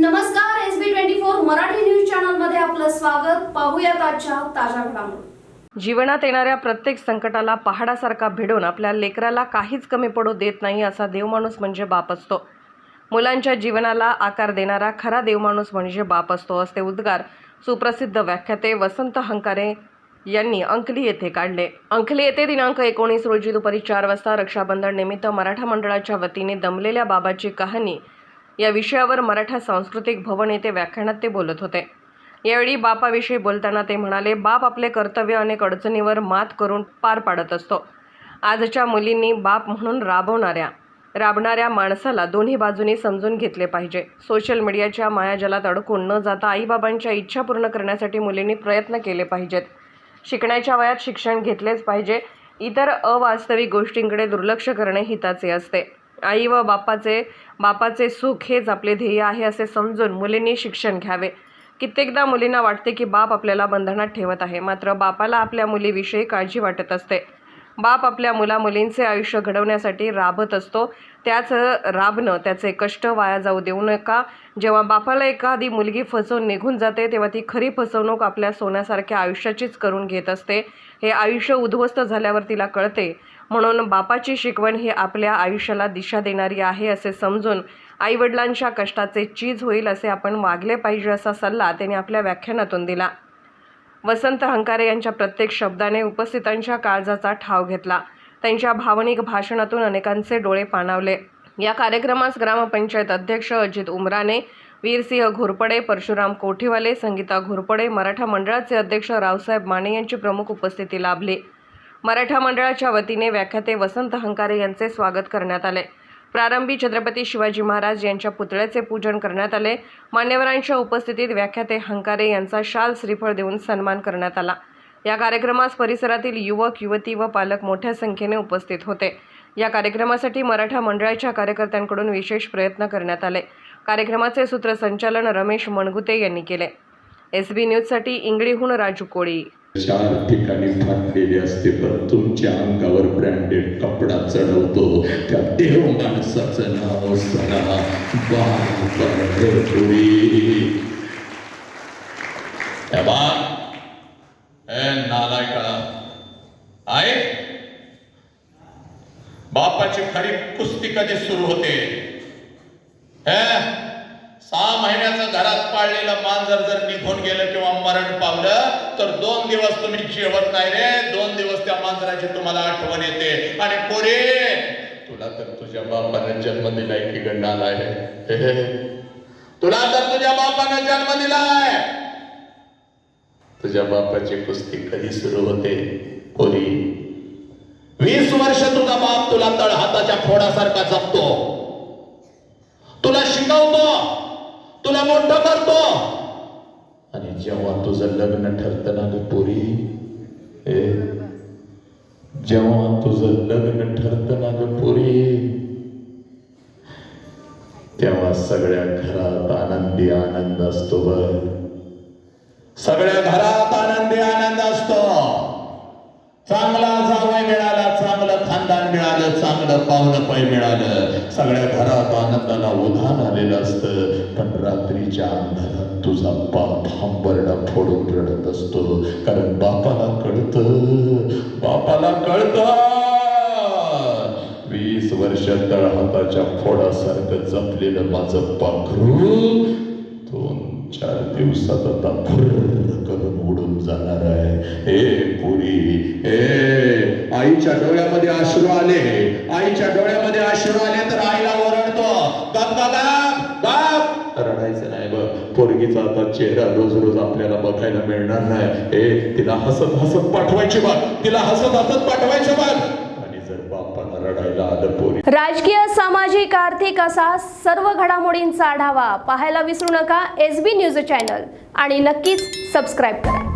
नमस्कार S B twenty four Marathi news चॅनलमध्ये आपलं स्वागत. पाहूया आजच्या ताज्या घडामोडी. जीवनात येणाऱ्या प्रत्येक संकटाला पहाडासारखा भिडून आपल्या लेकराला काहीच कमी पडू देत नाही असा देवमाणूस म्हणजे बाप असतो. मुलांच्या जीवनाला आकार देणारा खरा देवमाणूस म्हणजे बाप असतो असे उद्गार सुप्रसिद्ध व्याख्याते वसंत हंकारे यांनी अंकली येथे काढले. अंकली येथे दिनांक एकोणीस रोजी दुपारी चार वाजता रक्षाबंधन निमित्त मराठा मंडळाच्या वतीने दमलेल्या बाबाची कहाणी या विषयावर मराठा सांस्कृतिक भवन येथे व्याख्यानात ते बोलत होते. यावेळी बापाविषयी बोलताना ते म्हणाले बाप आपले कर्तव्य अनेक अडचणीवर मात करून पार पाडत असतो. आजच्या मुलींनी बाप म्हणून राबवणाऱ्या राबणाऱ्या माणसाला दोन्ही बाजूनी समजून घेतले पाहिजे. सोशल मीडियाच्या मायाजालात अडकून न जाता आईबाबांच्या इच्छा पूर्ण करण्यासाठी मुलींनी प्रयत्न केले पाहिजेत. शिकण्याच्या वयात शिक्षण घेतलेच पाहिजे. इतर अवास्तविक गोष्टींकडे दुर्लक्ष करणे हिताचे असते. आई व बापाचे बापाचे सुख हेच आपले ध्येय आहे असे समजून मुलींनी शिक्षण घ्यावे. कित्येकदा मुलींना वाटते की बाप आपल्याला बंधनात ठेवत आहे मात्र बापाला आपल्या मुलीविषयी काळजी वाटत असते. बाप आपल्या मुलामुलींचे आयुष्य घडवण्यासाठी राबत असतो. त्याच राबणं त्याचे कष्ट वाया जाऊ देऊ नका. जेव्हा बापाला एखादी मुलगी फसवून निघून जाते तेव्हा ती खरी फसवणूक आपल्या सोन्यासारख्या आयुष्याचीच करून घेत असते. हे आयुष्य उद्ध्वस्त झाल्यावर तिला कळते. म्हणून बापाची शिकवण ही आपल्या आयुष्याला दिशा देणारी आहे असे समजून आईवडिलांच्या कष्टाचे चीज होईल असे आपण वागले पाहिजे असा सल्ला त्यांनी आपल्या व्याख्यानातून दिला. वसंत हंकारे यांच्या प्रत्येक शब्दाने उपस्थितांच्या काळजाचा ठाव घेतला. त्यांच्या भावनिक भाषणातून अनेकांचे डोळे पाणावले. या कार्यक्रमास ग्रामपंचायत अध्यक्ष अजित उमराने वीरसिंह घोरपडे परशुराम कोठीवाले संगीता घोरपडे मराठा मंडळाचे अध्यक्ष रावसाहेब माने यांची प्रमुख उपस्थिती लाभली. मराठा मंडळाच्या वतीने व्याख्याते वसंत हंकारे यांचे स्वागत करण्यात आले. प्रारंभी छत्रपती शिवाजी महाराज यांच्या पुतळ्याचे पूजन करण्यात आले. मान्यवरांच्या उपस्थितीत व्याख्याते हंकारे यांचा शाल श्रीफळ देऊन सन्मान करण्यात आला. या कार्यक्रमास परिसरातील युवक युवती व पालक मोठ्या संख्येने उपस्थित होते. या कार्यक्रमासाठी मराठा मंडळाच्या कार्यकर्त्यांकडून विशेष प्रयत्न करण्यात आले. कार्यक्रमाचे सूत्रसंचालन रमेश मणगुते यांनी केले. एस बी न्यूजसाठी इंगळीहून राजू कोळी. चार ठिकाणी फाटलेले असते पण तुमच्या अंगावर ब्रँडेड कपडा चढवतो. त्या देव माणसाचं नाव सणा नालाय नालायका. आहे बापाची खरी कुस्ती कधी सुरू होते? सहा महिन्याचा घरात पाळलेलं मांजर जर निघून गेलं किंवा मरण पावलं तर दोन दिवस तुम्ही जेवत नाही रे. दोन दिवस त्या मांजराची तुम्हाला आठवण येते. आणि पोरे तुला तर तुझ्या बापाने जन्म दिलाय की गंडाला आहे. तुला तर तुझ्या बापाने जन्म दिलाय. तुझ्या बापाची कुस्ती कधी सुरू होते पोरी? वीस वर्ष तुझा बाप तुला तळ हाताच्या फोडासारखा जपतो. तुला शिकवतो. तुला मोठं करतो. आणि जेव्हा तुझं लग्न ठरतं ना ग पोरी ए, जेव्हा तुझं लग्न ठरतं ना ग पोरी तेव्हा सगळ्या घरात आनंदी आनंद असतो बर सगळ्या घरात आनंदी आनंद असतो. चांगला जावय मिळाला चांगलं खानदान मिळालं चांगलं पाहुणं पै मिळालं. सगळ्या घरात आनंदाला उधाण आलेलं असतं. पण रात्रीच्या अंधारात तुझा बाप हंबरडा फोडून रडत असतो. कारण बापाला कळत बापाला कळत. वीस वर्ष तळहाताच्या फोडासारखं जपलेलं माझं पाखरू दोन चार दिवसात आता फुर्र करून उडून जाणार आहे. हे पुरी हे. आईच्या डोळ्यामध्ये अश्रू आले. आईच्या डोळ्यामध्ये अश्रू आले तर आईला ओरडतो. गप रडायचं नाही बघ. पोरगीचा आता चेहरा रोज रोज आपल्याला बघायला मिळणार नाही. ए तिला हसत हसत पाठवायची बाग तिला हसत हसत पाठवायची बाग राजकीय सामाजिक आर्थिक असा सर्व घडामोडींचा आढावा पाहायला विसरू नका. एस बी न्यूज चॅनल आणि नक्कीच सबस्क्राईब करा.